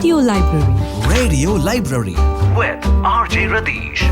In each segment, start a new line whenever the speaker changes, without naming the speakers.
Radio library
radio library with RJ Radish.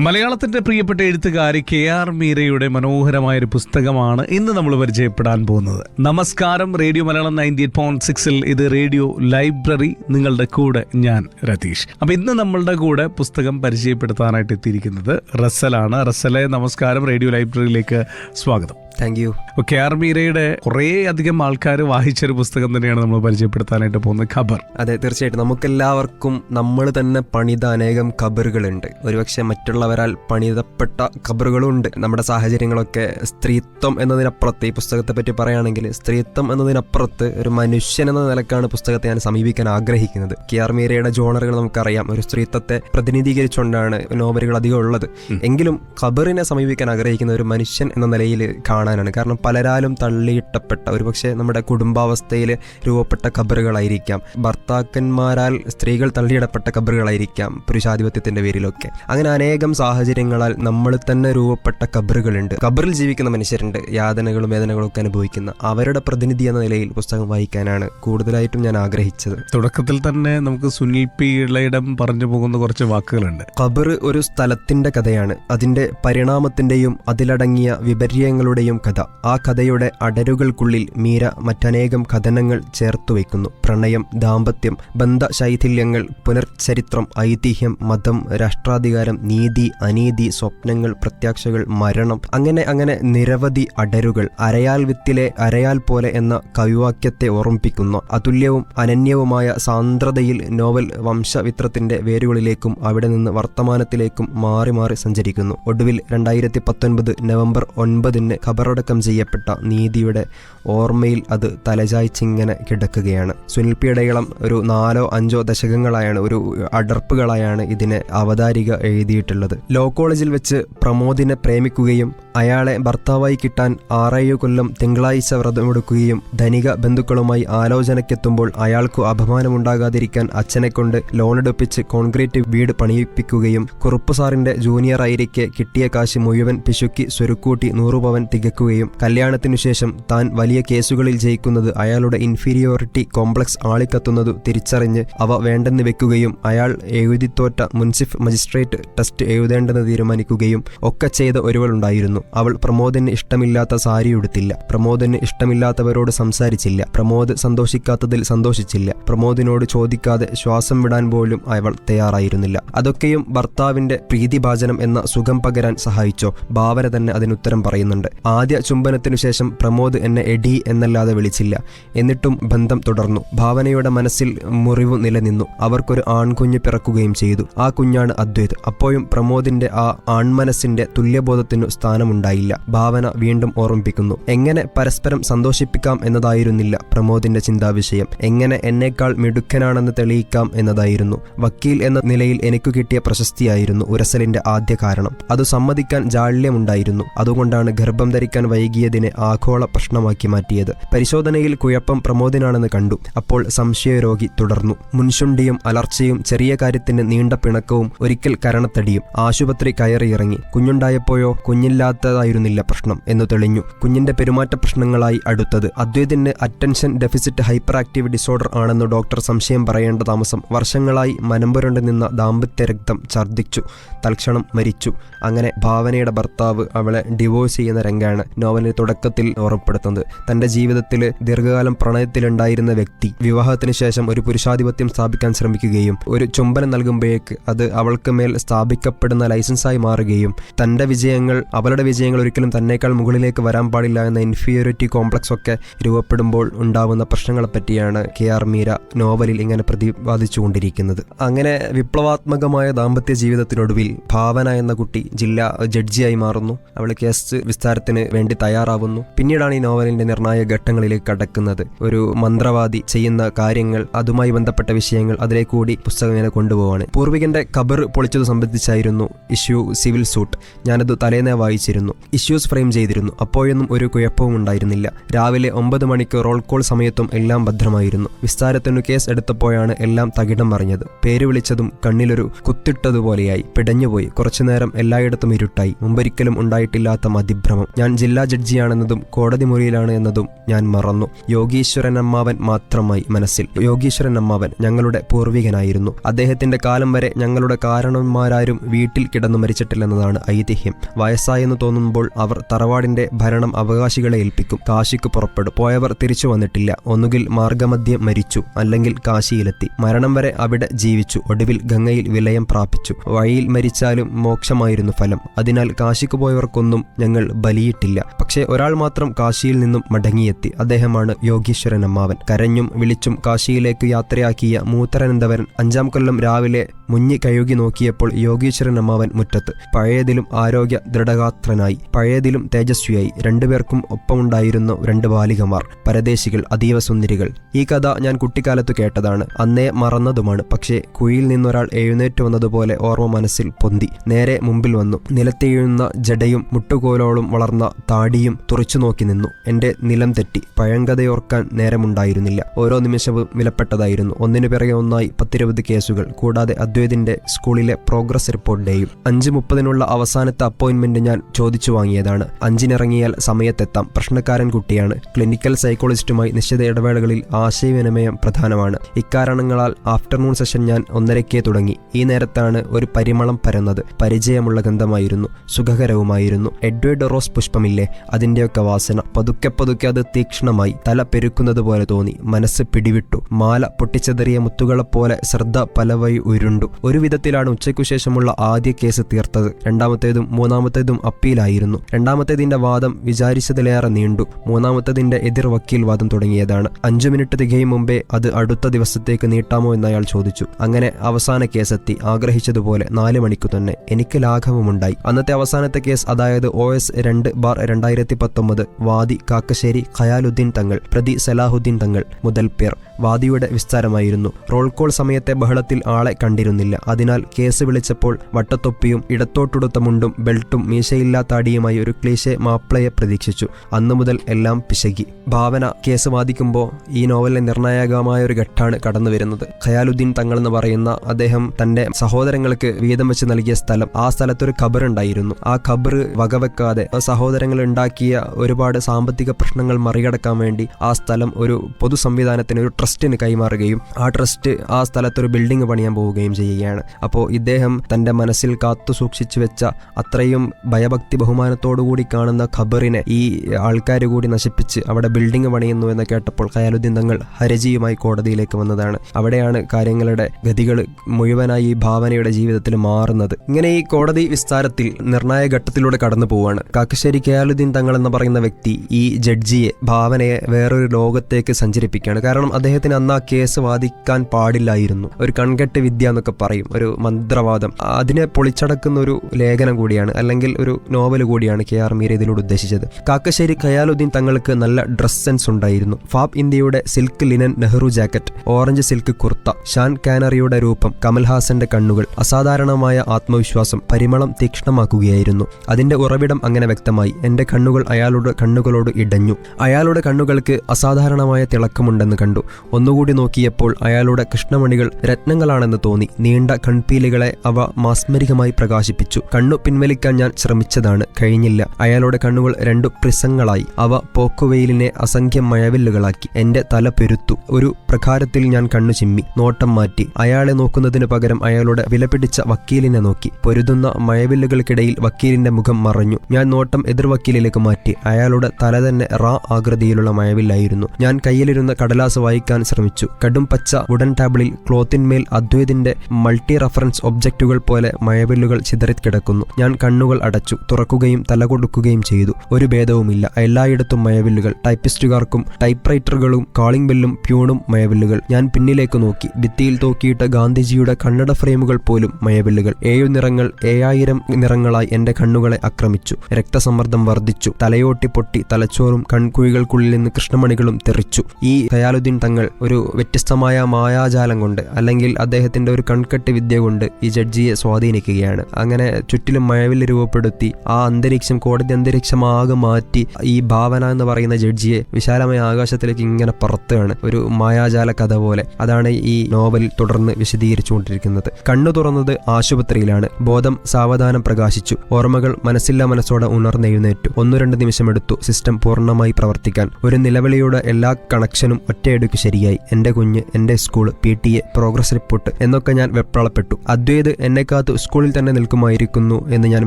മലയാളത്തിന്റെ പ്രിയപ്പെട്ട എഴുത്തുകാരി കെ ആർ മീരയുടെ മനോഹരമായ ഒരു പുസ്തകമാണ് ഇന്ന് നമ്മൾ പരിചയപ്പെടാൻ പോകുന്നത്. നമസ്കാരം radio Malayalam ninety eight point സിക്സിൽ ഇത് റേഡിയോ ലൈബ്രറി നിങ്ങളുടെ കൂടെ ഞാൻ രതീഷ്. അപ്പൊ ഇന്ന് നമ്മളുടെ കൂടെ പുസ്തകം പരിചയപ്പെടുത്താനായിട്ട് എത്തിയിരിക്കുന്നത് റസലാണ്. റസലെ നമസ്കാരം റേഡിയോ ലൈബ്രറിയിലേക്ക് സ്വാഗതം.
Thank you.
കെ ആർ മീരയുടെ കുറേ അധികം ആൾക്കാർ വായിച്ചൊരു പുസ്തകം തന്നെയാണ് നമ്മൾ പരിചയപ്പെടുത്താനായിട്ട് പോകുന്നത് ഖബർ.
അതെ തീർച്ചയായിട്ടും. നമുക്കെല്ലാവർക്കും നമ്മൾ തന്നെ പണിത അനേകം ഖബറുകളുണ്ട്. ഒരുപക്ഷെ മറ്റുള്ളവരാൽ പണിതപ്പെട്ട ഖബറുകളും ഉണ്ട് നമ്മുടെ സാഹചര്യങ്ങളൊക്കെ സ്ത്രീത്വം എന്നതിനപ്പുറത്ത് ഈ പുസ്തകത്തെ പറ്റി പറയുകയാണെങ്കിൽ സ്ത്രീത്വം എന്നതിനപ്പുറത്ത് ഒരു മനുഷ്യൻ എന്ന നിലക്കാണ് പുസ്തകത്തെ ഞാൻ സമീപിക്കാൻ ആഗ്രഹിക്കുന്നത്. കെ ആർ മീരയുടെ ജോണറുകൾ നമുക്കറിയാം. ഒരു സ്ത്രീത്വത്തെ പ്രതിനിധീകരിച്ചുകൊണ്ടാണ് നോവലുകൾ അധികം ഉള്ളത്. എങ്കിലും ഖബറിനെ സമീപിക്കാൻ ആഗ്രഹിക്കുന്ന ഒരു മനുഷ്യൻ എന്ന നിലയിൽ കാണാനാണ്. കാരണം പലരാലും തള്ളിയിട്ടപ്പെട്ട ഒരുപക്ഷെ നമ്മുടെ കുടുംബാവസ്ഥയിൽ രൂപപ്പെട്ട ഖബറുകളായിരിക്കാം ഭർത്താക്കന്മാരാൽ സ്ത്രീകൾ തള്ളിയിടപ്പെട്ട ഖബറുകളായിരിക്കാം പുരുഷാധിപത്യത്തിന്റെ പേരിലൊക്കെ. അങ്ങനെ അനേകം സാഹചര്യങ്ങളാൽ നമ്മൾ തന്നെ രൂപപ്പെട്ട ഖബറുകളുണ്ട് ഖബറിൽ ജീവിക്കുന്ന മനുഷ്യരുണ്ട്. യാതനകളും വേദനകളും ഒക്കെ അനുഭവിക്കുന്ന അവരുടെ പ്രതിനിധി എന്ന നിലയിൽ പുസ്തകം വായിക്കാനാണ് കൂടുതലായിട്ടും ഞാൻ ആഗ്രഹിച്ചത്.
തുടക്കത്തിൽ തന്നെ നമുക്ക് സുനിൽ പി. ഇളയിടം പറഞ്ഞു പോകുന്ന കുറച്ച് വാക്കുകളുണ്ട്.
ഖബർ ഒരു സ്ഥലത്തിന്റെ കഥയാണ്. അതിന്റെ പരിണാമത്തിന്റെയും അതിലടങ്ങിയ വിപര്യങ്ങളുടെയും കഥ. ആ കഥയുടെ അടരുകൾക്കുള്ളിൽ മീര മറ്റനേകം കഥനങ്ങൾ ചേർത്തു വയ്ക്കുന്നു. പ്രണയം ദാമ്പത്യം ബന്ധശൈഥില്യങ്ങൾ പുനർചരിത്രം ഐതിഹ്യം മതം രാഷ്ട്രാധികാരം നീതി അനീതി സ്വപ്നങ്ങൾ പ്രത്യാക്ഷകൾ മരണം. അങ്ങനെ അങ്ങനെ നിരവധി അടരുകൾ അരയാൽ വിത്തിലെ അരയാൽ പോലെ എന്ന കവിവാക്യത്തെ ഓർമ്മിപ്പിക്കുന്നു. അതുല്യവും അനന്യവുമായ സാന്ദ്രതയിൽ നോവൽ വംശവിത്രത്തിന്റെ വേരുകളിലേക്കും അവിടെ നിന്ന് വർത്തമാനത്തിലേക്കും മാറി മാറി സഞ്ചരിക്കുന്നു. ഒടുവിൽ രണ്ടായിരത്തി പത്തൊൻപത് നവംബർ ഒൻപതിന് ഖബറടക്കം ചെയ്യപ്പെട്ട നീതിയുടെ ഓർമ്മയിൽ അത് തലചായ്ച്ചിങ്ങനെ കിടക്കുകയാണ്. സുനിൽ പിടയളം ഒരു നാലോ അഞ്ചോ ദശകങ്ങളായാണ് ഒരു അടർപ്പുകളായാണ് ഇതിനെ അവതാരിക എഴുതിയിട്ടുള്ളത്. ലോ കോളേജിൽ വെച്ച് പ്രമോദിനെ പ്രേമിക്കുകയും അയാളെ ഭർത്താവായി കിട്ടാൻ ആറേഴു കൊല്ലം തിങ്കളാഴ്ച വ്രതമെടുക്കുകയും ധനിക ബന്ധുക്കളുമായി ആലോചനയ്ക്കെത്തുമ്പോൾ അയാൾക്ക് അപമാനമുണ്ടാകാതിരിക്കാൻ അച്ഛനെ കൊണ്ട് ലോണെടുപ്പിച്ച് കോൺക്രീറ്റ് വീട് പണിയിപ്പിക്കുകയും കുറുപ്പ് സാറിന്റെ ജൂനിയർ ആയിരിക്കെ കിട്ടിയ കാശ് മുഴുവൻ പിശുക്കി സ്വരുക്കൂട്ടി നൂറുപവൻ തികക്കുകയും കല്യാണത്തിനു ശേഷം താൻ വലിയ കേസുകളിൽ ജയിക്കുന്നത് അയാളുടെ ഇൻഫീരിയോറിറ്റി കോംപ്ലക്സ് ആളിക്കത്തുന്നതു തിരിച്ചറിഞ്ഞ് അവ വേണ്ടെന്ന് വെക്കുകയും അയാൾ എഴുതിത്തോറ്റ മുൻസിഫ് മജിസ്ട്രേറ്റ് ടെസ്റ്റ് എഴുതേണ്ടെന്ന് തീരുമാനിക്കുകയും ഒക്കെ ചെയ്ത ഒരുവളുണ്ടായിരുന്നു. അവൾ പ്രമോദിന് ഇഷ്ടമില്ലാത്ത സാരി ഉടുത്തില്ല. പ്രമോദിന് ഇഷ്ടമില്ലാത്തവരോട് സംസാരിച്ചില്ല. പ്രമോദ് സന്തോഷിക്കാത്തതിൽ സന്തോഷിച്ചില്ല. പ്രമോദിനോട് ചോദിക്കാതെ ശ്വാസം വിടാൻ പോലും അവൾ തയ്യാറായിരുന്നില്ല. അതൊക്കെയും ഭർത്താവിന്റെ പ്രീതിഭാചനം എന്ന സുഖം പകരാൻ സഹായിച്ചോ? ഭാവന തന്നെ അതിനുത്തരം പറയുന്നുണ്ട്. ആദ്യ ചുംബനത്തിനു ശേഷം പ്രമോദ് എന്നെ എഡി എന്നല്ലാതെ വിളിച്ചില്ല. എന്നിട്ടും ബന്ധം തുടർന്നു. ഭാവനയുടെ മനസ്സിൽ മുറിവ് നിലനിന്നു. അവർക്കൊരു ആൺകുഞ്ഞ് പിറക്കുകയും ചെയ്തു. ആ കുഞ്ഞാണ് അദ്വൈത്. അപ്പോഴും പ്രമോദിന്റെ ആ ആൺമനസ്സിന്റെ തുല്യബോധത്തിനു സ്ഥാനമുണ്ടായില്ല. ഭാവന വീണ്ടും ഓർമ്മിപ്പിക്കുന്നു. എങ്ങനെ പരസ്പരം സന്തോഷിപ്പിക്കാം എന്നതായിരുന്നില്ല പ്രമോദിന്റെ ചിന്താവിഷയം. എങ്ങനെ എന്നേക്കാൾ മിടുക്കനാണെന്ന് തെളിയിക്കാം എന്നതായിരുന്നു. വക്കീൽ എന്ന നിലയിൽ എനിക്ക് കിട്ടിയ പ്രശസ്തിയായിരുന്നു ഉരസലിന്റെ ആദ്യ കാരണം. അത് സമ്മതിക്കാൻ ജാള്യമുണ്ടായിരുന്നു. അതുകൊണ്ടാണ് ഗർഭം ധരിക്കാൻ വൈകിയതിനെ ആഗോള പ്രശ്നമാക്കി മാറ്റിയത്. പരിശോധനയിൽ കുഴപ്പം പ്രമോദിനാണെന്ന് കണ്ടു. അപ്പോൾ സംശയരോഗി തുടർന്നു. മുൻശുണ്ടിയും അലർച്ചയും ചെറിയ കാര്യത്തിന് നീണ്ട പിണക്കവും ഒരിക്കൽ കരണത്തടിയും ആശുപത്രി കയറിയിറങ്ങി കുഞ്ഞുണ്ടായപ്പോഴോ കുഞ്ഞില്ലാത്തതായിരുന്നില്ല പ്രശ്നം എന്നു തെളിഞ്ഞു. കുഞ്ഞിന്റെ പെരുമാറ്റ പ്രശ്നങ്ങളായി അടുത്തത് അദ്വൈതിന് attention deficit hyper active disorder ആണെന്ന് ഡോക്ടർ സംശയം പറയേണ്ട താമസം വർഷങ്ങളായി മനമ്പുരണ്ട് നിന്ന ദാമ്പത്യ രക്തം ഛർദ്ദിച്ചു. തൽക്ഷണം മരിച്ചു. അങ്ങനെ ഭാവനയുടെ ഭർത്താവ് അവളെ ഡിവോഴ്സ് ചെയ്യുന്ന രംഗാണ്. നോവലിന് തുടക്കത്തിൽ ഓർമ്മപ്പെടുത്തുന്നത്. തന്റെ ജീവിതത്തിൽ ദീർഘകാലം പ്രണയത്തിലുണ്ടായിരുന്ന വ്യക്തി വിവാഹത്തിന് ശേഷം ഒരു പുരുഷാധിപത്യം സ്ഥാപിക്കാൻ ശ്രമിക്കുകയും ഒരു ചുംബനം നൽകുമ്പോഴേക്ക് അത് അവൾക്ക് മേൽ സ്ഥാപിക്കപ്പെടുന്ന ലൈസൻസായി മാറുകയും തന്റെ വിജയങ്ങൾ അവളുടെ വിജയങ്ങൾ ഒരിക്കലും തന്നേക്കാൾ മുകളിലേക്ക് വരാൻ പാടില്ല എന്ന ഇൻഫീരിയോറിറ്റി കോംപ്ലക്സ് ഒക്കെ രൂപപ്പെടുമ്പോൾ ഉണ്ടാവുന്ന പ്രശ്നങ്ങളെ പറ്റിയാണ് കെ ആർ മീര നോവലിൽ ഇങ്ങനെ പ്രതിപാദിച്ചുകൊണ്ടിരിക്കുന്നത്. അങ്ങനെ വിപ്ലവാത്മകമായ ദാമ്പത്യ ജീവിതത്തിനൊടുവിൽ ഭാവന എന്ന കുട്ടി ജില്ലാ ജഡ്ജിയായി മാറുന്നു. അവൾ കേസ് വിസ്താരത്തിന് വേണ്ടി തയ്യാറാവുന്നു. പിന്നീടാണ് ഈ നോവലിന്റെ നിർണായക ഘട്ടങ്ങളിലേക്ക് കടക്കുന്നത്. ഒരു മന്ത്രവാദി ചെയ്യുന്ന കാര്യങ്ങൾ അതുമായി ബന്ധപ്പെട്ട വിഷയങ്ങൾ അതിലേക്ക് കൂടി പുസ്തകം ഇങ്ങനെ കൊണ്ടുപോവാണ്. പൂർവികന്റെ കബർ പൊളിച്ചത് സംബന്ധിച്ചായിരുന്നു ഇഷ്യൂ സിവിൽ സൂട്ട്. ഞാനത് തലേന്നേ വായിച്ചിരുന്നു. ഇഷ്യൂസ് ഫ്രെയിം ചെയ്തിരുന്നു. അപ്പോഴൊന്നും ഒരു കുഴപ്പവും ഉണ്ടായിരുന്നില്ല. രാവിലെ ഒമ്പത് മണിക്ക് റോൾ കോൾ സമയത്തും എല്ലാം ഭദ്രമായിരുന്നു. വിസ്താരത്തിനു കേസ് എടുത്തപ്പോഴാണ് എല്ലാം തകിടം മറിഞ്ഞത്. പേര് വിളിച്ചതും കണ്ണിലൊരു കുത്തിട്ടതുപോലെയായി. പിടഞ്ഞുപോയി. കുറച്ചുനേരം എല്ലായിടത്തും ഇരുട്ടായി. മുമ്പൊരിക്കലും ഉണ്ടായിട്ടില്ലാത്ത മതിഭ്രമം. ഞാൻ ജില്ലാ ജഡ്ജിയാണെന്നതും കോടതി മുറിയിലാണ് എന്നതും ഞാൻ മറന്നു. യോഗീശ്വരൻ അമ്മാവൻ മാത്രമായി മനസ്സിൽ. യോഗീശ്വരൻ അമ്മാവൻ ഞങ്ങളുടെ പൂർവികനായിരുന്നു. അദ്ദേഹത്തിന്റെ കാലം വരെ ഞങ്ങളുടെ കാരണന്മാരാരും വീട്ടിൽ കിടന്നു മരിച്ചിട്ടില്ലെന്നതാണ് ഐതിഹ്യം. വയസ്സായെന്ന് തോന്നുമ്പോൾ അവർ തറവാടിന്റെ ഭരണം അവകാശികളെ ഏൽപ്പിക്കും. കാശിക്ക് പുറപ്പെടും. പോയവർ തിരിച്ചു വന്നിട്ടില്ല. ഒന്നുകിൽ മാർഗമധ്യം മരിച്ചു അല്ലെങ്കിൽ കാശിയിലെത്തി. മരണം വരെ അവിടെ ജീവിച്ചു. ഒടുവിൽ ഗംഗയിൽ വിലയം പ്രാപിച്ചു. വഴിയിൽ മരിച്ചാലും മോക്ഷമായിരുന്നു ഫലം. അതിനാൽ കാശിക്ക് പോയവർക്കൊന്നും ഞങ്ങൾ ബലിയിട്ടില്ല പക്ഷേ ഒരാൾ മാത്രം കാശിയിൽ നിന്നും മടങ്ങിയെത്തി. അദ്ദേഹമാണ് യോഗീശ്വരൻ അമ്മാവൻ. കരഞ്ഞും വിളിച്ചും കാശിയിലേക്ക് യാത്രയാക്കിയ മൂത്തരനന്തവരൻ അഞ്ചാം കൊല്ലം രാവിലെ മുങ്ങി കഴുകി നോക്കിയപ്പോൾ യോഗീശ്വരൻ അമ്മാവൻ മുറ്റത്ത്. പഴയതിലും ആരോഗ്യ ദൃഢഗാത്രനായി. പഴയതിലും തേജസ്വിയായി. രണ്ടുപേർക്കും ഒപ്പമുണ്ടായിരുന്നു രണ്ട് ബാലികമാർ. പരദേശികൾ അതീവ സുന്ദരികൾ. ഈ കഥ ഞാൻ കുട്ടിക്കാലത്ത് കേട്ടതാണ്. അന്നേ മറന്നതുമാണ്. പക്ഷേ കുഴിയിൽ നിന്നൊരാൾ എഴുന്നേറ്റ് വന്നതുപോലെ ഓർമ്മ മനസ്സിൽ പൊന്തി. നേരെ മുമ്പിൽ വന്നു. നിലത്തെഴുന്ന ജടയും മുട്ടുകോലോളും വളർന്ന താടിയും തുറച്ചു നോക്കി നിന്നു. എന്റെ നിലം തെറ്റി. പഴങ്കഥയോർക്കാൻ നേരമുണ്ടായിരുന്നില്ല. ഓരോ നിമിഷവും വിലപ്പെട്ടതായിരുന്നു. ഒന്നിനു പിറകെ ഒന്നായി പത്തിരുപത് കേസുകൾ. കൂടാതെ അദ്വൈതിന്റെ സ്കൂളിലെ പ്രോഗ്രസ് റിപ്പോർട്ട് ഡേയും അഞ്ച് മുപ്പതിനുള്ള അവസാനത്തെ അപ്പോയിന്റ്മെന്റ് ഞാൻ ചോദിച്ചു വാങ്ങിയതാണ്. അഞ്ചിനിറങ്ങിയാൽ സമയത്തെത്താം. പ്രശ്നക്കാരൻ കുട്ടിയാണ്. ക്ലിനിക്കൽ സൈക്കോളജിസ്റ്റുമായി നിശ്ചിത ഇടവേളകളിൽ ആശയവിനിമയം പ്രധാനമാണ്. ഇക്കാരണങ്ങളാൽ ആഫ്റ്റർനൂൺ സെഷൻ ഞാൻ ഒന്നരയ്ക്കേ തുടങ്ങി. ഈ നേരത്താണ് ഒരു പരിമളം പരന്നത്. പരിചയമുള്ള ഗന്ധമായിരുന്നു. സുഖകരവുമായിരുന്നു. Edward rose പുഷ്പമില്ലേ? അതിന്റെയൊക്കെ വാസന. പതുക്കെ പതുക്കെ അത് തീക്ഷണമായി. തല പെരുക്കുന്നത് പോലെ തോന്നി. മനസ്സ് പിടിവിട്ടു. മാല പൊട്ടിച്ചെതറിയ മുത്തുകളെപ്പോലെ ശ്രദ്ധ പലവഴി ഉരുണ്ടു. ഒരു വിധത്തിലാണ് ഉച്ചയ്ക്കു ശേഷമുള്ള ആദ്യ കേസ് തീർത്തത്. രണ്ടാമത്തേതും മൂന്നാമത്തേതും അപ്പീലായിരുന്നു. രണ്ടാമത്തേതിന്റെ വാദം വിചാരിച്ചതിലേറെ നീണ്ടു. മൂന്നാമത്തേതിന്റെ എതിർ വക്കീൽ വാദം തുടങ്ങിയതാണ്. അഞ്ചു മിനിറ്റ് തികയും മുമ്പേ അത് അടുത്ത ദിവസത്തേക്ക് നീട്ടാമോ എന്നയാൾ ചോദിച്ചു. അങ്ങനെ അവസാന കേസെത്തി. ആഗ്രഹിച്ചതുപോലെ നാല് മണിക്കു തന്നെ. എനിക്ക് ലാഘവമുണ്ടായി. അന്നത്തെ അവസാനത്തെ കേസ് അതായത് ഒ എസ് രണ്ട് ബാർ രണ്ടായിരത്തി പത്തൊമ്പത് വാദി കാക്കശ്ശേരി ഖയാലുദ്ദീൻ തങ്ങൾ. പ്രതി സലാഹുദ്ദീൻ തങ്ങൾ മുതൽ പേർ വാദിയുടെ വിസ്താരമായിരുന്നു. റോൾ കോൾ സമയത്തെ ബഹളത്തിൽ ആളെ കണ്ടിരുന്നില്ല അതിനാൽ കേസ് വിളിച്ചപ്പോൾ വട്ടത്തൊപ്പിയും ഇടത്തോട്ടുടുത്ത മുണ്ടും ബെൽട്ടും മീശയില്ലാത്ത മീശയില്ലാത്താടിയുമായി ഒരു ക്ലീശെ മാപ്പിളയെ പ്രതീക്ഷിച്ചു. അന്നു മുതൽ എല്ലാം പിശകി. ഭാവന കേസ് വാദിക്കുമ്പോൾ ഈ നോവലിലെ നിർണായകമായ ഒരു ഘട്ടാണ് കടന്നുവരുന്നത്. ഖയാലുദ്ദീൻ തങ്ങൾ എന്ന് പറയുന്ന അദ്ദേഹം തന്റെ സഹോദരങ്ങൾക്ക് വീതം വെച്ച് നൽകിയ സ്ഥലം ആ സ്ഥലത്തൊരു ഖബർ ഉണ്ടായിരുന്നു. ആ ഖബർ വകവെക്കാതെ സഹോദരങ്ങൾ ഉണ്ടാക്കിയ ഒരുപാട് സാമ്പത്തിക പ്രശ്നങ്ങൾ മറികടക്കാൻ വേണ്ടി ആ സ്ഥലം ഒരു പൊതു സംവിധാനത്തിന് ഒരു ട്രസ്റ്റിന് കൈമാറുകയും ആ ട്രസ്റ്റ് ആ സ്ഥലത്തൊരു ബിൽഡിംഗ് പണിയാൻ പോവുകയും ചെയ്യുകയാണ്. അപ്പോൾ ഇദ്ദേഹം തന്റെ മനസ്സിൽ കാത്തു സൂക്ഷിച്ചു വെച്ച അത്രയും ഭയഭക്തി ബഹുമാനത്തോടുകൂടി കാണുന്ന ഖബറിനെ ഈ ആൾക്കാർ കൂടി നശിപ്പിച്ച് അവിടെ ബിൽഡിംഗ് പണിയുന്നു എന്ന് കേട്ടപ്പോൾ ഖയാലുദ്ദീൻ തങ്ങൾ ഹരജിയുമായി കോടതിയിലേക്ക് വന്നതാണ്. അവിടെയാണ് കാര്യങ്ങളുടെ ഗതികൾ മുഴുവനായി ഈ ഭാവനയുടെ ജീവിതത്തിൽ മാറുന്നത്. ഇങ്ങനെ ഈ കോടതി വിസ്താരത്തിൽ നിർണായക ഘട്ടത്തിലൂടെ കടന്നു പോവുകയാണ് കാക്കശ്ശേരി ഖയാലുദ്ദീൻ തങ്ങൾ എന്ന് പറയുന്ന വ്യക്തി ഈ ജഡ്ജിയെ ഭാവനയെ വേറൊരു ലോകത്തേക്ക് സഞ്ചരിപ്പിക്കുകയാണ്. കാരണം അദ്ദേഹത്തിന് അന്ന് ആ കേസ് വാദിക്കാൻ പാടില്ലായിരുന്നു. ഒരു കൺകെട്ട് വിദ്യ എന്നൊക്കെ പറയും. ഒരു മന്ത്രവാദം. അതിനെ പൊളിച്ചടക്കുന്ന ഒരു ലേഖനം കൂടിയാണ് അല്ലെങ്കിൽ ഒരു നോവൽ കൂടിയാണ് കെ ആർ മീര ഇതിലൂടെ ഉദ്ദേശിച്ചത്. കാക്കശ്ശേരി ഖയാലുദ്ദീൻ തങ്ങൾക്ക് നല്ല ഡ്രസ് സെൻസ് ഉണ്ടായിരുന്നു. ഫാബ് ഇന്ത്യയുടെ silk linen Nehru jacket orange silk kurta Shan കാനറിയുടെ രൂപം കമൽഹാസന്റെ കണ്ണുകൾ അസാധാരണമായ ആത്മവിശ്വാസം പരിമളം തീക്ഷ്ണമാക്കുകയായിരുന്നു. അതിന്റെ ഉറവിടം അങ്ങനെ വ്യക്തമായി. എന്റെ കണ്ണുകൾ അയാളുടെ കണ്ണുകളോട് ഇടഞ്ഞു. അയാളുടെ കണ്ണുകൾക്ക് അസാധാരണമായ തിളക്കമുണ്ടെന്ന് കണ്ടു. ഒന്നുകൂടി നോക്കിയപ്പോൾ അയാളുടെ കൃഷ്ണമണികൾ രത്നങ്ങളാണെന്ന് തോന്നി. നീണ്ട കൺപീലികളെ അവ മാസ്മരികമായി പ്രകാശിപ്പിച്ചു. കണ്ണു പിൻവലിക്കാൻ ഞാൻ ശ്രമിച്ചതാണ്. കഴിഞ്ഞില്ല. അയാളുടെ കണ്ണുകൾ രണ്ടു പ്രിസങ്ങളായി അവ പോക്കുവെയിലിനെ അസംഖ്യം മഴവില്ലുകളാക്കി. എന്റെ തല പെരുത്തു. ഒരു പ്രകാരത്തിൽ ഞാൻ കണ്ണു ചിമ്മി. നോട്ടം മാറ്റി. അയാളെ നോക്കുന്നതിന് പകരം അയാളുടെ വിലപിടിച്ച വക്കീലിനെ നോക്കി. പൊരുതുന്ന മഴവില്ലുകൾക്കിടയിൽ വക്കീലിന്റെ മുഖം മറഞ്ഞു. ഞാൻ നോട്ടം എതിർ വക്കീലിലേക്ക് മാറ്റി. അയാളുടെ തല തന്നെ റാ ആകൃതിയിലുള്ള മഴവില്ലായിരുന്നു. ഞാൻ കയ്യിലിരുന്ന കടലാസ് വായിക്കാൻ ശ്രമിച്ചു. കടും പച്ച വുഡൻ ടാബിളിൽ ക്ലോത്തിന്മേൽ അദ്വൈതിന്റെ മൾട്ടി റഫറൻസ് ഒബ്ജക്റ്റുകൾ പോലെ മഴവില്ലുകൾ ചിതറിക്കിടക്കുന്നു ഞാൻ കണ്ണുകൾ അടച്ചു തുറക്കുകയും തലകൊടുക്കുകയും ചെയ്തു. ഒരു ഭേദവുമില്ല. എല്ലായിടത്തും മഴവില്ലുകൾ. ടൈപ്പിസ്റ്റുകാർക്കും ടൈപ്പ്റൈറ്ററുകളും കാളിംഗ് ബെല്ലും പ്യൂണും മഴവില്ലുകൾ. ഞാൻ പിന്നിലേക്ക് നോക്കി. ഭിത്തിയിൽ തോക്കിയിട്ട ഗാന്ധിജിയുടെ കണ്ണട ഫ്രെയിമുകൾ പോലും മഴവില്ലുകൾ. ഏഴു നിറങ്ങൾ ഏഴായിരം നിറങ്ങളായി എന്റെ കണ്ണുകളെ ആക്രമിച്ചു. രക്തസമ്മർദ്ദം വർദ്ധിച്ചു. തലയോട്ടി പൊട്ടി തലച്ചോറും കൺകുഴികൾക്കുള്ളിൽ നിന്ന് കൃഷ്ണമണികളും തെറിച്ചു. ഈ ഖയാലുദ്ദീൻ തങ്ങൾ ഒരു വ്യത്യസ്തമായ മായാജാലം കൊണ്ട് അല്ലെങ്കിൽ അദ്ദേഹത്തിന്റെ ഒരു കൺ കൺകെട്ട് വിദ്യ കൊണ്ട് ഈ ജഡ്ജിയെ സ്വാധീനിക്കുകയാണ്. അങ്ങനെ ചുറ്റിലും മഴവിൽ രൂപപ്പെടുത്തി ആ അന്തരീക്ഷം കോടതി അന്തരീക്ഷമാകെ മാറ്റി ഈ ഭാവന എന്ന് പറയുന്ന ജഡ്ജിയെ വിശാലമായ ആകാശത്തിലേക്ക് ഇങ്ങനെ പറത്തുകയാണ്. ഒരു മായാജാല കഥ പോലെ അതാണ് ഈ നോവൽ തുടർന്ന് വിശദീകരിച്ചുകൊണ്ടിരിക്കുന്നത്. കണ്ണു തുറന്നത് ആശുപത്രിയിലാണ്. ബോധം സാവധാനം പ്രകാശിച്ചു. ഓർമ്മകൾ മനസ്സില്ലാ മനസ്സോടെ ഉണർന്നെഴുന്നേറ്റു ഒന്നു രണ്ട് നിമിഷമെടുത്തു സിസ്റ്റം പൂർണമായി പ്രവർത്തിക്കാൻ. ഒരു നിലവിളിയുടെ എല്ലാ കണക്ഷനും ഒറ്റയടുക്ക് ശരിയായി. എന്റെ കുഞ്ഞ് എന്റെ school P T A progress report എന്നൊക്കെ ഞാൻ വെപ്രാളപ്പെട്ടു. അദ്വൈത് എന്നെ കാത്ത് സ്കൂളിൽ തന്നെ നിൽക്കുമായിരിക്കുന്നു എന്ന് ഞാൻ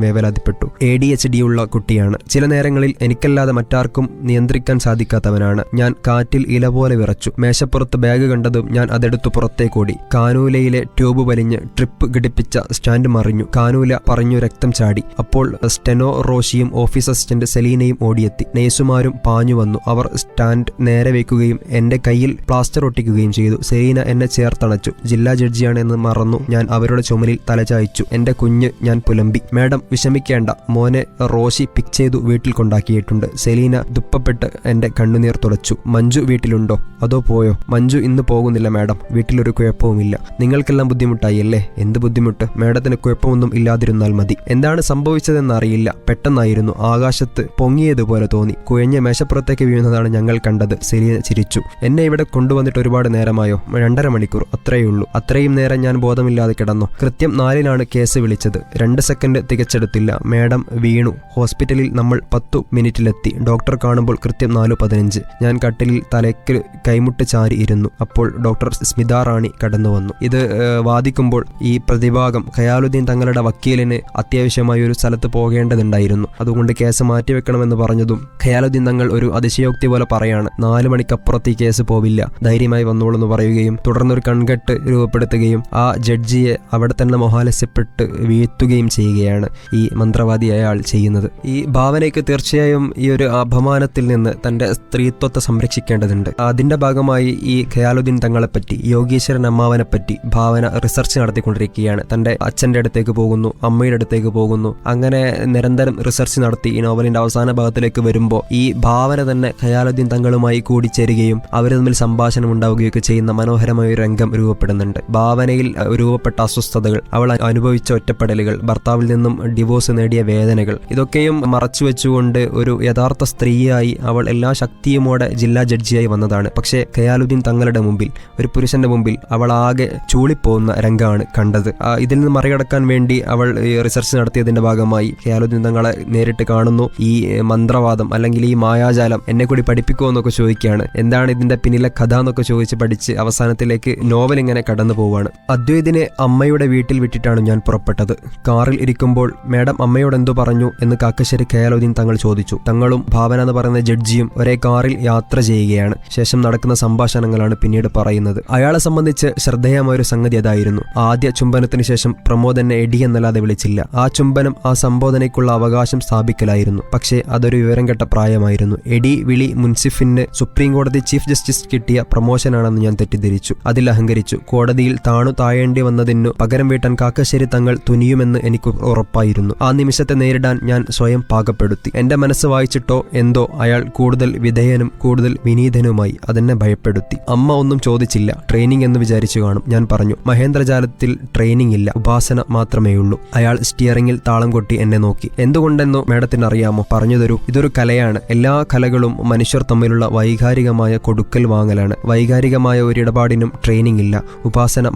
വേവലാതിപ്പെട്ടു. എ ഡി എച്ച് ഡി ഉള്ള കുട്ടിയാണ്. ചില നേരങ്ങളിൽ എനിക്കല്ലാതെ മറ്റാർക്കും നിയന്ത്രിക്കാൻ സാധിക്കാത്തവനാണ്. ഞാൻ കാറ്റിൽ ഇല പോലെ വിറച്ചു. മേശപ്പുറത്ത് ബാഗ് കണ്ടതും ഞാൻ അതെടുത്തു പുറത്തേക്കോടി കാനൂലയിലെ ട്യൂബ് വലിഞ്ഞ് ട്രിപ്പ് ഘടിപ്പിച്ച സ്റ്റാൻഡ് മറിഞ്ഞു. കാനൂല പറഞ്ഞു രക്തം ചാടി. അപ്പോൾ സ്റ്റെനോ റോഷിയും ഓഫീസ് അസിസ്റ്റന്റ് സെലീനയും ഓടിയെത്തി. നേഴ്സുമാരും പാഞ്ഞു വന്നു. അവർ സ്റ്റാൻഡ് നേരെ വെക്കുകയും എന്റെ കയ്യിൽ പ്ലാസ്റ്റർ ഒട്ടിക്കുകയും ചെയ്തു. സെലീന എന്നെ ചേർത്തണച്ചു. ജില്ലാ ജഡ്ജിയാണ് എന്ന് മറന്നു. ഞാൻ അവരുടെ ചുമലിൽ തലചായിച്ചു എന്റെ കുഞ്ഞ് ഞാൻ പുലമ്പി. മാഡം വിഷമിക്കേണ്ട. മോനെ റോഷി പിക്ക് ചെയ്തു വീട്ടിൽ കൊണ്ടാക്കിയിട്ടുണ്ട്. സെലീന ദുപ്പപ്പെട്ട് എന്റെ കണ്ണുനീർ തുടച്ചു. മഞ്ജു വീട്ടിലുണ്ടോ? അതോ പോയോ? മഞ്ജു ഇന്ന് പോകുന്നില്ല മാഡം. വീട്ടിലൊരു കുഴപ്പവുമില്ല. നിങ്ങൾക്കെല്ലാം ബുദ്ധിമുട്ടായി അല്ലേ? എന്ത് ബുദ്ധിമുട്ട്? മാഡത്തിന് കുഴപ്പമൊന്നും ഇല്ലാതിരുന്നാൽ മതി. എന്താണ് സംഭവിച്ചതെന്ന് അറിയില്ല പെട്ടെന്നായിരുന്നു. ആകാശത്ത് പൊങ്ങിയതുപോലെ തോന്നി. കുഴഞ്ഞ മേശപ്പുറത്തേക്ക് വീഴുന്നതാണ് ഞങ്ങൾ കണ്ടത്. സെലീന ചിരിച്ചു. എന്നെ ഇവിടെ കൊണ്ടുവന്നിട്ട് ഒരുപാട് നേരമായോ? രണ്ടര മണിക്കൂർ. അത്രയേ ഉള്ളൂ. അത്രയും നേരം ഞാൻ ബോധമില്ലാതെ കിടന്നു. കൃത്യം നാലിനാണ് കേസ് വിളിച്ചത്. രണ്ട് സെക്കൻഡ് തികച്ചെടുത്തില്ല. മാഡം വീണു. ഹോസ്പിറ്റലിൽ നമ്മൾ പത്തു മിനിറ്റിലെത്തി. ഡോക്ടർ കാണുമ്പോൾ കൃത്യം നാലു പതിനഞ്ച്. ഞാൻ കട്ടിലിൽ തലയ്ക്ക് കൈമുട്ട് ചാരി ഇരുന്നു. അപ്പോൾ ഡോക്ടർ സ്മിത റാണി കടന്നു വന്നു. ഇത് വാദിക്കുമ്പോൾ ഈ പ്രതിഭാഗം ഖയാലുദ്ദീൻ തങ്ങളുടെ വക്കീലിന് അത്യാവശ്യമായി ഒരു സ്ഥലത്ത് പോകേണ്ടതുണ്ടായിരുന്നു. അതുകൊണ്ട് കേസ് മാറ്റിവെക്കണമെന്ന് പറഞ്ഞതും ഖയാലുദ്ദീൻ തങ്ങൾ ഒരു അതിശയോക്തി പോലെ പറയാണ്. നാലു മണിക്കപ്പുറത്ത് ഈ കേസ് പോവില്ല. ധൈര്യമായി വന്നോളൂ എന്ന് പറയുകയും തുടർന്നൊരു കൺകെട്ട് രൂപപ്പെടുത്തുകയും ആ ജഡ്ജിയെ അവിടെ തന്നെ മൊഹാലസ്യപ്പെട്ട് വീഴ്ത്തുകയും ചെയ്യുകയാണ് ഈ മന്ത്രവാദി അയാൾ ചെയ്യുന്നത്. ഈ ഭാവനയ്ക്ക് തീർച്ചയായും ഈ ഒരു അപമാനത്തിൽ നിന്ന് തന്റെ സ്ത്രീത്വത്തെ സംരക്ഷിക്കേണ്ടതുണ്ട്. അതിന്റെ ഭാഗമായി ഈ ഖയാലുദ്ദീൻ തങ്ങളെപ്പറ്റി യോഗീശ്വരൻ അമ്മാവനെപ്പറ്റി ഭാവന റിസർച്ച് നടത്തിക്കൊണ്ടിരിക്കുകയാണ്. തന്റെ അച്ഛന്റെ അടുത്തേക്ക് പോകുന്നു അമ്മയുടെ അടുത്തേക്ക് പോകുന്നു. അങ്ങനെ നിരന്തരം റിസർച്ച് നടത്തി ഈ നോവലിന്റെ അവസാന ഭാഗത്തിലേക്ക് വരുമ്പോൾ ഈ ഭാവന തന്നെ ഖയാലുദ്ദീൻ തങ്ങളുമായി കൂടിച്ചേരുകയും അവർ തമ്മിൽ സംഭാഷണം ഉണ്ടാവുകയൊക്കെ ചെയ്യുന്ന മനോഹരമായ ഒരു രംഗം രൂപപ്പെടുന്നുണ്ട്. ഭാവനയിൽ രൂപപ്പെട്ട അസ്വസ്ഥതകൾ അവൾ അനുഭവിച്ച ഒറ്റപ്പെടലുകൾ ഭർത്താവിൽ നിന്നും ഡിവോഴ്സ് നേടിയ വേദനകൾ. ഇതൊക്കെയും മറച്ചു വെച്ചുകൊണ്ട് ഒരു യഥാർത്ഥ സ്ത്രീയായി അവൾ എല്ലാ ശക്തിയുമോടെ ജില്ലാ ജഡ്ജിയായി വന്നതാണ്. പക്ഷേ ഖയാലുദ്ദീൻ തങ്ങളുടെ മുമ്പിൽ ഒരു പുരുഷന്റെ മുമ്പിൽ അവൾ ആകെ ചൂളിപ്പോകുന്ന രംഗമാണ് കണ്ടത്. ഇതിൽ നിന്ന് മറികടക്കാൻ വേണ്ടി അവൾ റിസർച്ച് നടത്തിയതിന്റെ ഭാഗമായി ഖയാലുദ്ദീൻ തങ്ങളെ നേരിട്ട് കാണുന്നു. ഈ മന്ത്രവാദം അല്ലെങ്കിൽ ഈ മായാജാലം എന്നെ കൂടി പഠിപ്പിക്കുമോ എന്നൊക്കെ ചോദിക്കുകയാണ്. എന്താണ് ഇതിന്റെ പിന്നിലെ കഥ എന്നൊക്കെ ചോദിച്ച് പഠിച്ച് അവസാനത്തിലേക്ക് നോവൽ ഇങ്ങനെ കടന്നു പോവാണ് അദ്വൈതിനെ അമ്മയുടെ വീട്ടിൽ വിട്ടിട്ടാണ് ഞാൻ പുറപ്പെട്ടത്. കാറിൽ ഇരിക്കുമ്പോൾ മാഡം അമ്മയോട് എന്തു പറഞ്ഞു? എന്ന് കാക്കശ്ശേരി ഖയാലുദ്ദീൻ തങ്ങൾ ചോദിച്ചു. തങ്ങളും ഭാവന എന്ന് പറയുന്ന ജഡ്ജിയും ഒരേ കാറിൽ യാത്ര ചെയ്യുകയാണ്. ശേഷം നടക്കുന്ന സംഭാഷണങ്ങളാണ് പിന്നീട് പറയുന്നത്. അയാളെ സംബന്ധിച്ച് ശ്രദ്ധേയമായ ഒരു സംഗതി അതായിരുന്നു. ആദ്യ ചുംബനത്തിന് ശേഷം പ്രമോദ് എന്നെ എടി എന്നല്ലാതെ വിളിച്ചില്ല. ആ ചുംബനം ആ സംബോധനയ്ക്കുള്ള അവകാശം സ്ഥാപിക്കലായിരുന്നു. പക്ഷേ അതൊരു വിവരം കെട്ട പ്രായമായിരുന്നു. എഡി വിളി മുൻസിഫിന് സുപ്രീം കോടതി ചീഫ് ജസ്റ്റിസ് കിട്ടിയ പ്രമോഷനാണെന്ന് ഞാൻ തെറ്റിദ്ധരിച്ചു. അതിൽ അഹങ്കരിച്ചു. കോടതിയിൽ താണു താഴേണ്ടി വന്നതിനു പകരം വീട്ടാൻ കാക്കശ്ശേരി തങ്ങൾ തുനിയുമെന്ന് എനിക്ക് ഉറപ്പായിരുന്നു. ആ നിമിഷത്തെ നേരിടാൻ ഞാൻ സ്വയം പാകപ്പെടുത്തി. എന്റെ മനസ്സ് വായിച്ചിട്ടോ എന്തോ അയാൾ കൂടുതൽ വിധേയനും കൂടുതൽ വിനീതനുമായി അതെന്നെ ഭയപ്പെടുത്തി. അമ്മ ഒന്നും ചോദിച്ചില്ല. ട്രെയിനിങ് എന്ന് വിചാരിച്ചു കാണും. ഞാൻ പറഞ്ഞു മഹേന്ദ്രജാലത്തിൽ ട്രെയിനിങ് ഇല്ല. ഉപാസന മാത്രമേ ഉള്ളൂ. അയാൾ സ്റ്റിയറിംഗിൽ താളം കൊട്ടി എന്നെ നോക്കി. എന്തുകൊണ്ടെന്നോ മേഡത്തിന് അറിയാമോ? പറഞ്ഞു തരൂ. ഇതൊരു കലയാണ്. എല്ലാ കലകളും മനുഷ്യർ തമ്മിലുള്ള വൈകാരികമായ കൊടുക്കൽ വാങ്ങലാണ്. വൈകാരികമായ ഒരു ഇടപാടിനും ട്രെയിനിങ് ഇല്ല. ഉപാസന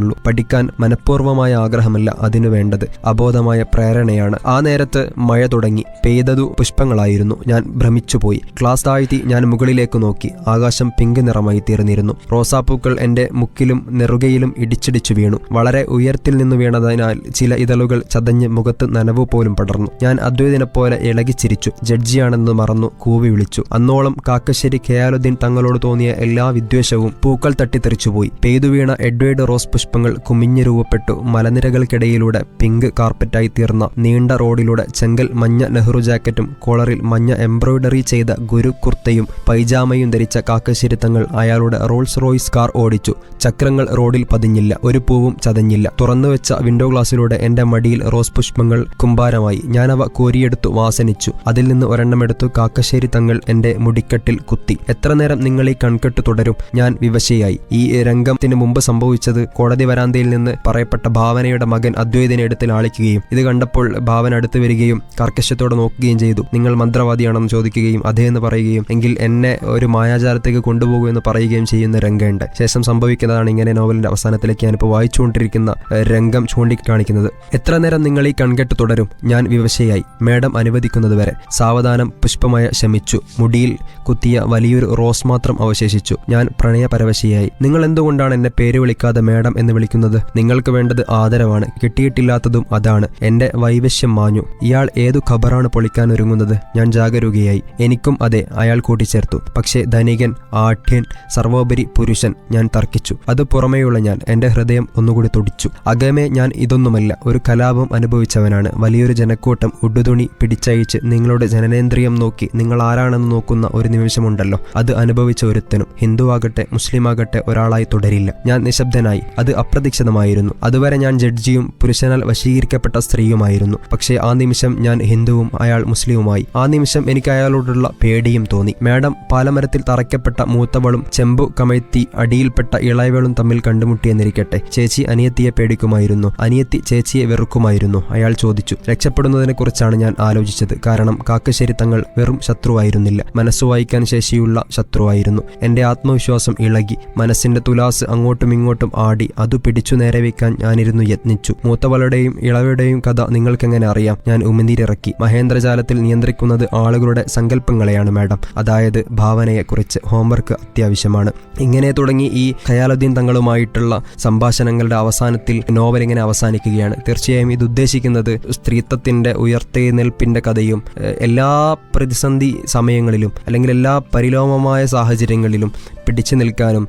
മാത്രമേയുള്ളൂ. പഠിക്കാൻ മനഃപൂർവമായ ആഗ്രഹമല്ല അതിനു വേണ്ടത്. അബോധമായ പ്രേരണയാണ്. ആ നേരത്ത് മഴ തുടങ്ങി. പെയ്തതു പുഷ്പങ്ങളായിരുന്നു. ഞാൻ ഭ്രമിച്ചുപോയി. ക്ലാസ് താഴ്ത്തി ഞാൻ മുകളിലേക്ക് നോക്കി. ആകാശം പിങ്ക് നിറമായി തീർന്നിരുന്നു. റോസാപ്പൂക്കൾ എന്റെ മുക്കിലും നെറുകയിലും ഇടിച്ചിടിച്ചു വീണു. വളരെ ഉയരത്തിൽ നിന്ന് വീണതിനാൽ ചില ഇതളുകൾ ചതഞ്ഞ് മുഖത്ത് നനവ് പോലും പടർന്നു. ഞാൻ അദ്വൈതിനെ പോലെ ഇളകിച്ചിരിച്ചു ജഡ്ജിയാണെന്ന് മറന്നു കൂവി വിളിച്ചു. അന്നോളം കാക്കശ്ശേരി ഖയാലുദ്ദീൻ തങ്ങളോട് തോന്നിയ എല്ലാ വിദ്വേഷവും പൂക്കൾ തട്ടിത്തെറിച്ചുപോയി. പെയ്തു വീണ എഡ്വേർഡ് റോസ് പുഷ്പങ്ങൾ കുമിഞ്ഞു രൂപപ്പെട്ടു. മലനിരകൾക്കിടയിലൂടെ പിങ്ക് കാർപ്പറ്റായി തീർന്ന നീണ്ട റോഡിലൂടെ ചെങ്കൽ മഞ്ഞ നെഹ്റു ജാക്കറ്റും കോളറിൽ മഞ്ഞ എംബ്രോയിഡറി ചെയ്ത ഗുരു കുർത്തയും പൈജാമയും ധരിച്ച കാക്കശ്ശേരി തങ്ങൾ അയാളുടെ റോൾസ് റോയ്സ് കാർ ഓടിച്ചു. ചക്രങ്ങൾ റോഡിൽ പതിഞ്ഞില്ല. ഒരു പൂവും ചതഞ്ഞില്ല. തുറന്നുവെച്ച വിൻഡോ ഗ്ലാസിലൂടെ എന്റെ മടിയിൽ റോസ് പുഷ്പങ്ങൾ കുമ്പാരമായി. ഞാനവ കോരിയെടുത്തു വാസനിച്ചു. അതിൽ നിന്ന് ഒരെണ്ണമെടുത്തു കാക്കശ്ശേരി തങ്ങൾ എന്റെ മുടിക്കെട്ടിൽ കുത്തി. എത്ര നേരം നിങ്ങൾ ഈ കൺകെട്ട് തുടരും? ഞാൻ വിവശയായി. ഈ രംഗത്തിന് മുമ്പ് സംഭവിച്ചത് കോടതി കോടതി വരാന്തയിൽ നിന്ന് പറയപ്പെട്ട ഭാവനയുടെ മകൻ അദ്വൈതിനെ എടുത്ത് ലാളിക്കുകയും ഇത് കണ്ടപ്പോൾ ഭാവന അടുത്ത് വരികയും കർക്കശത്തോടെ നോക്കുകയും ചെയ്തു. നിങ്ങൾ മന്ത്രവാദിയാണെന്ന് ചോദിക്കുകയും അതേ എന്ന് പറയുകയും എങ്കിൽ എന്നെ ഒരു മായാചാരത്തേക്ക് കൊണ്ടുപോകൂ എന്ന് പറയുകയും ചെയ്യുന്ന രംഗമുണ്ട് ശേഷം സംഭവിക്കുന്നതാണ് ഇങ്ങനെ നോവലിന്റെ അവസാനത്തിലേക്ക് ഞാനിപ്പോൾ വായിച്ചുകൊണ്ടിരിക്കുന്ന രംഗം ചൂണ്ടിക്കാണിക്കുന്നത്. എത്ര നേരം നിങ്ങൾ ഈ കൺകെട്ട് തുടരും? ഞാൻ വിവശയായി. മേഡം അനുവദിക്കുന്നതുവരെ സാവധാനം പുഷ്പമായ ശമിച്ചു. മുടിയിൽ കുത്തിയ വലിയൊരു റോസ് മാത്രം അവശേഷിച്ചു. ഞാൻ പ്രണയപരവശയായി. നിങ്ങൾ എന്തുകൊണ്ടാണ് എന്നെ പേര് വിളിക്കാതെ മേഡം എന്ന് വിളിക്കുന്നത്. നിങ്ങൾക്ക് വേണ്ടത് ആദരവാണ്. കിട്ടിയിട്ടില്ലാത്തതും അതാണ്. എന്റെ വൈവശ്യം മാഞ്ഞു. ഇയാൾ ഏതു ഖബറാണ് പൊളിക്കാൻ ഒരുങ്ങുന്നത്? ഞാൻ ജാഗരൂകയായി. എനിക്കും അതെ അയാൾ കൂട്ടിച്ചേർത്തു. പക്ഷേ ധനികൻ ആഠ്യൻ സർവോപരി പുരുഷൻ ഞാൻ തർക്കിച്ചു. അത് പുറമേയുള്ള ഞാൻ എന്റെ ഹൃദയം ഒന്നുകൂടി തുടിച്ചു. അകമേ ഞാൻ ഇതൊന്നുമല്ല ഒരു കലാപം അനുഭവിച്ചവനാണ്. വലിയൊരു ജനക്കൂട്ടം ഉടുതുണി പിടിച്ചയച്ച് നിങ്ങളുടെ ജനനേന്ദ്രിയം നോക്കി നിങ്ങൾ ആരാണെന്ന് നോക്കുന്ന ഒരു നിമിഷമുണ്ടല്ലോ. അത് അനുഭവിച്ച ഒരുത്തനും ഹിന്ദു ആകട്ടെ മുസ്ലിം ആകട്ടെ ഒരാളായി തുടരില്ല. ഞാൻ നിശബ്ദനായി. അത് അപ്രതീക്ഷിതമായിരുന്നു. അതുവരെ ഞാൻ ജഡ്ജിയും പുരുഷനാൽ വശീകരിക്കപ്പെട്ട സ്ത്രീയുമായിരുന്നു. പക്ഷേ ആ നിമിഷം ഞാൻ ഹിന്ദുവും അയാൾ മുസ്ലിമുമായി. ആ നിമിഷം എനിക്ക് അയാളോടുള്ള പേടിയും തോന്നി. മാഡം പാലമരത്തിൽ തറയ്ക്കപ്പെട്ട മൂത്തവളും ചെമ്പു കമഴ്ത്തി അടിയിൽപ്പെട്ട ഇളയവളും തമ്മിൽ കണ്ടുമുട്ടിയെന്നിരിക്കട്ടെ. ചേച്ചി അനിയത്തിയെ പേടിക്കുമായിരുന്നു. അനിയത്തി ചേച്ചിയെ വെറുക്കുമായിരുന്നു. അയാൾ ചോദിച്ചു. രക്ഷപ്പെടുന്നതിനെ കുറിച്ചാണ് ഞാൻ ആലോചിച്ചത്. കാരണം കാക്കശ്ശേരി തങ്ങൾ വെറും ശത്രുവായിരുന്നില്ല. മനസ്സു വായിക്കാൻ ശേഷിയുള്ള ശത്രുവായിരുന്നു. എന്റെ ആത്മവിശ്വാസം ഇളകി. മനസ്സിന്റെ തുലാസ് അങ്ങോട്ടും ഇങ്ങോട്ടും ആടി അതു പിടിച്ചു നേരെ വയ്ക്കാൻ ഞാനിരുന്നു യത്നിച്ചു. മൂത്തവളുടെയും ഇളവയുടെയും കഥ നിങ്ങൾക്കെങ്ങനെ അറിയാം? ഞാൻ ഉമിനീരിറക്കി. മഹേന്ദ്രജാലത്തിൽ നിയന്ത്രിക്കുന്നത് ആളുകളുടെ സങ്കല്പങ്ങളെയാണ് മാഡം. അതായത് ഭാവനയെക്കുറിച്ച് ഹോംവർക്ക് അത്യാവശ്യമാണ്. ഇങ്ങനെ തുടങ്ങി ഈ ഖയാലുദ്ദീൻ തങ്ങളുമായിട്ടുള്ള സംഭാഷണങ്ങളുടെ അവസാനത്തിൽ നോവൽ ഇങ്ങനെ അവസാനിക്കുകയാണ്. തീർച്ചയായും ഇത് ഉദ്ദേശിക്കുന്നത് സ്ത്രീത്വത്തിന്റെ ഉയർത്തെഴുന്നേൽപ്പിന്റെ കഥയും എല്ലാ പ്രതിസന്ധി സമയങ്ങളിലും അല്ലെങ്കിൽ എല്ലാ പരിലോമമായ സാഹചര്യങ്ങളിലും പിടിച്ചു നിൽക്കാനും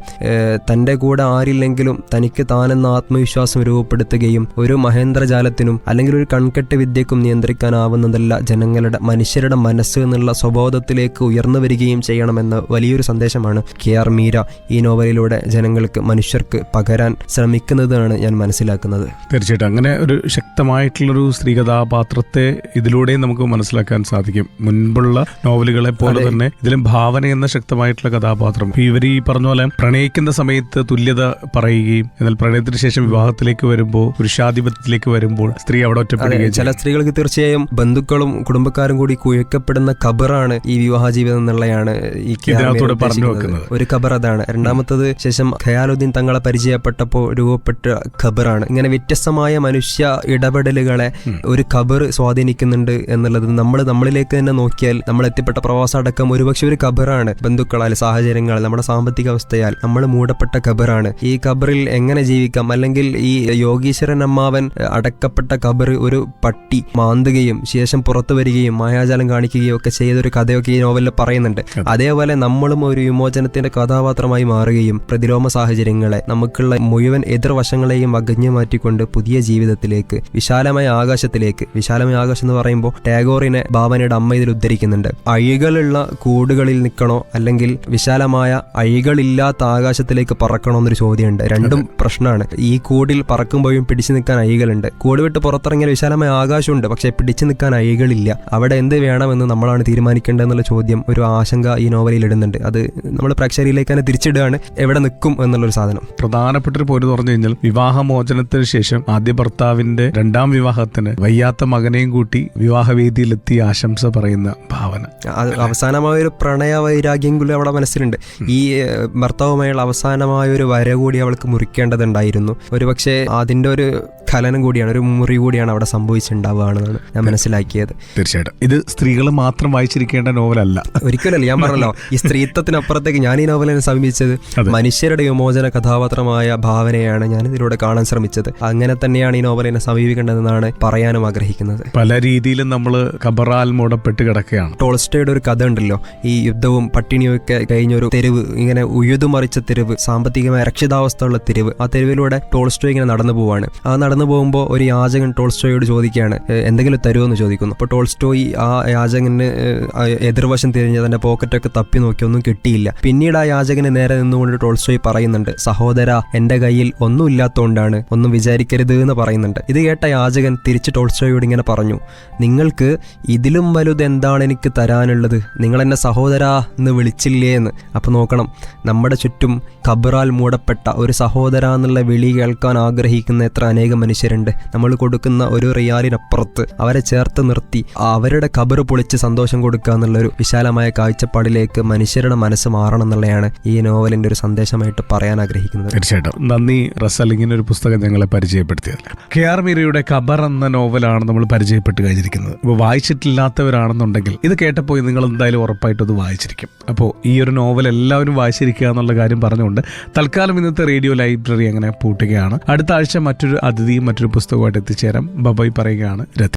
തന്റെ കൂടെ ആരില്ലെങ്കിലും തനിക്ക് താനെന്ന ആത്മവിശ്വാസം രൂപപ്പെടുത്തുകയും ഒരു മഹേന്ദ്രജാലത്തിനും അല്ലെങ്കിൽ ഒരു കൺകെട്ട് വിദ്യക്കും നിയന്ത്രിക്കാനാവുന്നതല്ല ജനങ്ങളുടെ മനുഷ്യരുടെ മനസ്സ് എന്നുള്ള സ്വബോധത്തിലേക്ക് ഉയർന്നു വരികയും ചെയ്യണമെന്ന വലിയൊരു സന്ദേശമാണ് കെ ആർ മീര ഈ നോവലിലൂടെ ജനങ്ങൾക്ക് മനുഷ്യർക്ക് പകരാൻ ശ്രമിക്കുന്നതാണ് ഞാൻ മനസ്സിലാക്കുന്നത്.
തീർച്ചയായിട്ടും. അങ്ങനെ ഒരു ശക്തമായിട്ടുള്ളൊരു സ്ത്രീ കഥാപാത്രത്തെ ഇതിലൂടെയും നമുക്ക് മനസ്സിലാക്കാൻ സാധിക്കും. മുൻപുള്ള നോവലുകളെ പോലെ തന്നെ ഇതിലും ഭാവന എന്ന ശക്തമായിട്ടുള്ള കഥാപാത്രം. ഇവർ ഇവർ ഈ പറഞ്ഞ പോലെ പ്രണയിക്കുന്ന സമയത്ത് തുല്യത പറയുകയും എന്നാൽ പ്രണയത്തിന് ശേഷം വിവാഹത്തിലേക്ക് വരുമ്പോൾ പുരുഷാധിപത്യത്തിലേക്ക് വരുമ്പോൾ സ്ത്രീ അവിടെ ഒറ്റപ്പെടുകയും
ചില സ്ത്രീകൾക്ക് തീർച്ചയായും ബന്ധുക്കളും കുടുംബക്കാരും കൂടി കുഴക്കപ്പെടുന്ന ഖബറാണ് ഈ വിവാഹ ജീവിതം എന്നുള്ളതാണ് ഈ
ഇതിനകത്തൂടെ പറഞ്ഞു വെക്കുന്നത്.
ഒരു ഖബർ അതാണ്. രണ്ടാമത്തത് ശേഷം ഖയാലുദ്ദീൻ തങ്ങളെ പരിചയപ്പെട്ടപ്പോൾ രൂപപ്പെട്ട ഖബറാണ്. ഇങ്ങനെ വ്യത്യസ്തമായ മനുഷ്യ ഇടപെടലുകളെ ഒരു ഖബർ സ്വാധീനിക്കുന്നുണ്ട് എന്നുള്ളത് നമ്മൾ നമ്മളിലേക്ക് തന്നെ നോക്കിയാൽ നമ്മൾ എത്തിപ്പെട്ട പ്രവാസ അടക്കം ഒരുപക്ഷെ ഒരു ഖബറാണ് ബന്ധുക്കളാൽ സാഹചര്യങ്ങൾ നമ്മുടെ സാമ്പത്തിക അവസ്ഥയാൽ നമ്മൾ മൂടപ്പെട്ട ഖബറാണ്. ഈ ഖബറിൽ എങ്ങനെ ജീവിക്കാം? അല്ലെങ്കിൽ ഈ യോഗീശ്വരൻ അമ്മാവൻ അടക്കപ്പെട്ട ഖബർ ഒരു പട്ടി മാന്തുകയും ശേഷം പുറത്തു വരികയും മായാജാലം കാണിക്കുകയും ഒക്കെ ചെയ്തൊരു കഥയൊക്കെ ഈ നോവലിൽ പറയുന്നുണ്ട്. അതേപോലെ നമ്മളും ഒരു വിമോചനത്തിന്റെ കഥാപാത്രമായി മാറുകയും പ്രതിലോമ സാഹചര്യങ്ങളെ നമുക്കുള്ള മുഴുവൻ എതിർവശങ്ങളെയും അകഞ്ഞു മാറ്റിക്കൊണ്ട് പുതിയ ജീവിതത്തിലേക്ക് വിശാലമായ ആകാശത്തിലേക്ക് വിശാലമായ ആകാശം എന്ന് പറയുമ്പോൾ ടാഗോറിനെ ഭാവനയുടെ അമ്മ ഇതിൽ ഉദ്ധരിക്കുന്നുണ്ട്. അഴികളുള്ള കൂടുകളിൽ നിൽക്കണോ? അല്ലെങ്കിൽ വിശാലമായ അഴികളില്ലാത്ത ആകാശത്തിലേക്ക് പറക്കണമെന്നൊരു ചോദ്യമുണ്ട്. രണ്ടും പ്രശ്നമാണ്. ഈ കൂടിൽ പറക്കുമ്പോഴും പിടിച്ചു നിൽക്കാൻ അഴികളുണ്ട്. കൂട് വിട്ട് പുറത്തിറങ്ങിയാൽ വിശാലമായ ആകാശമുണ്ട്. പക്ഷെ പിടിച്ചു നിൽക്കാൻ അഴികളില്ല. അവിടെ എന്ത് വേണമെന്ന് നമ്മളാണ് തീരുമാനിക്കേണ്ടതെന്നുള്ള ചോദ്യം ഒരു ആശങ്ക ഈ നോവലിൽ ഇടുന്നുണ്ട്. അത് നമ്മൾ പ്രേക്ഷകരിലേക്ക് തന്നെ തിരിച്ചിടുകയാണ്. എവിടെ നിൽക്കും എന്നുള്ളൊരു സാധനം.
പ്രധാനപ്പെട്ട ഒരു പോയിന്റ് പറഞ്ഞു കഴിഞ്ഞാൽ വിവാഹമോചനത്തിന് ശേഷം ആദ്യ ഭർത്താവിന്റെ രണ്ടാം വിവാഹത്തിന് വയ്യാത്ത മകനെയും കൂട്ടി വിവാഹവേദിയിലെത്തി ആശംസ പറയുന്ന ഭാവന.
അവസാനമായ ഒരു പ്രണയ വൈരാഗ്യം കൂടി അവിടെ മനസ്സിലുണ്ട്. ഈ ഭർത്താവുമായുള്ള അവസാനമായ ഒരു വര കൂടി അവൾക്ക് മുറിക്കേണ്ടതുണ്ടായിരുന്നു. ഒരുപക്ഷെ അതിന്റെ ഒരു ഖലനം കൂടിയാണ് ഒരു മുറി കൂടിയാണ് അവിടെ സംഭവിച്ചിട്ടുണ്ടാവുകയാണെന്നാണ് ഞാൻ മനസ്സിലാക്കിയത്.
തീർച്ചയായിട്ടും. ഇത് സ്ത്രീകൾ മാത്രം വായിച്ചിരിക്കേണ്ട നോവലല്ല.
ഒരിക്കലല്ല ഞാൻ പറഞ്ഞല്ലോ ഈ സ്ത്രീത്വത്തിനപ്പുറത്തേക്ക് ഞാൻ ഈ നോവലിനെ സമീപിച്ചത്. മനുഷ്യരുടെ വിമോചന കഥാപാത്രമായ ഭാവനയാണ് ഞാൻ ഇതിലൂടെ കാണാൻ ശ്രമിച്ചത്. അങ്ങനെ തന്നെയാണ് ഈ നോവലിനെ സമീപിക്കേണ്ടതെന്നാണ് പറയാനും ആഗ്രഹിക്കുന്നത്.
പല രീതിയിലും നമ്മൾ കബറാൽ മൂടപ്പെട്ട് കിടക്കുകയാണ്.
ടോൾസ്റ്റയുടെ ഒരു കഥ ഉണ്ടല്ലോ ഈ യുദ്ധവും പട്ടിണിയും ഒക്കെ കഴിഞ്ഞ ഒരു തെരുവ് ഇങ്ങനെ ഉയതുമറിച്ച തെരുവ് സാമ്പത്തികമായ രക്ഷിതാവസ്ഥയുള്ള തെരുവ് ആ തെരുവിലൂടെ ടോൾസ്റ്റോ ഇങ്ങനെ നടന്നു പോവാണ്. ആ നടന്നു പോകുമ്പോൾ ഒരു യാചകൻ ടോൾസ്റ്റോയോട് ചോദിക്കുകയാണ് എന്തെങ്കിലും തരുമോ എന്ന് ചോദിക്കുന്നു. അപ്പോൾ ടോൾസ്റ്റോയി ആ യാചകന് എതിർവശം തിരിഞ്ഞ് തന്റെ പോക്കറ്റൊക്കെ തപ്പി നോക്കി ഒന്നും കിട്ടിയില്ല. പിന്നീട് ആ യാചകന് നേരെ നിന്നുകൊണ്ട് ടോൾസ്റ്റോയി പറയുന്നുണ്ട് സഹോദര എന്റെ കയ്യിൽ ഒന്നും ഇല്ലാത്തതുകൊണ്ടാണ് ഒന്നും വിചാരിക്കരുത് എന്ന് പറയുന്നുണ്ട്. ഇത് കേട്ട യാചകൻ തിരിച്ച് ടോൾസ്റ്റോയോട് ഇങ്ങനെ പറഞ്ഞു നിങ്ങൾക്ക് ഇതിലും വലുത് എന്താണ് എനിക്ക് തരാനുള്ളത്? നിങ്ങൾ എന്നെ സഹോദരാ എന്ന് വിളിച്ചില്ലേ എന്ന് അപ്പോൾ നോക്കണം നമ്മുടെ ചുറ്റും ഖബറാൽ മൂടപ്പെട്ട ഒരു സഹോദര എന്നുള്ള വിളി കേൾക്കാൻ ആഗ്രഹിക്കുന്ന എത്ര അനേകം മനുഷ്യരുണ്ട്. നമ്മൾ കൊടുക്കുന്ന ഒരു റിയാലിനപ്പുറത്ത് അവരെ ചേർത്ത് നിർത്തി അവരുടെ ഖബർ പൊളിച്ച് സന്തോഷം കൊടുക്കുക എന്നുള്ളൊരു വിശാലമായ കാഴ്ചപ്പാടിലേക്ക് മനുഷ്യരുടെ മനസ്സ് മാറണം എന്നുള്ളതാണ് ഈ നോവലിന്റെ ഒരു സന്ദേശമായിട്ട് പറയാൻ ആഗ്രഹിക്കുന്നത്.
തീർച്ചയായിട്ടും. നന്ദി റസൽ. ഇങ്ങനെ ഒരു പുസ്തകം ഞങ്ങളെ പരിചയപ്പെടുത്തിയത് കെ ആർ മീരയുടെ ഖബർ എന്ന നോവലാണ് നമ്മൾ പരിചയപ്പെട്ട് കഴിഞ്ഞിരിക്കുന്നത്. ഇപ്പോൾ വായിച്ചിട്ടില്ലാത്തവരാണെന്നുണ്ടെങ്കിൽ ഇത് കേട്ടപ്പോൾ നിങ്ങൾ എന്തായാലും ഉറപ്പായിട്ടും അത് വായിച്ചിരിക്കും. അപ്പോൾ ഈ ഒരു നോവൽ എല്ലാവരും വായിച്ചിരിക്കുക എന്നുള്ള കാര്യം പറഞ്ഞുകൊണ്ട് തൽക്കാലം ഇന്നത്തെ റേഡിയോ ലൈബ്രറി അങ്ങനെ പൂട്ടുകയാണ്. അടുത്ത ആഴ്ച മറ്റൊരു അതിഥിയും മറ്റൊരു പുസ്തകമായിട്ട് എത്തിച്ചേരാം. ബബായ് പറയുകയാണ് രതി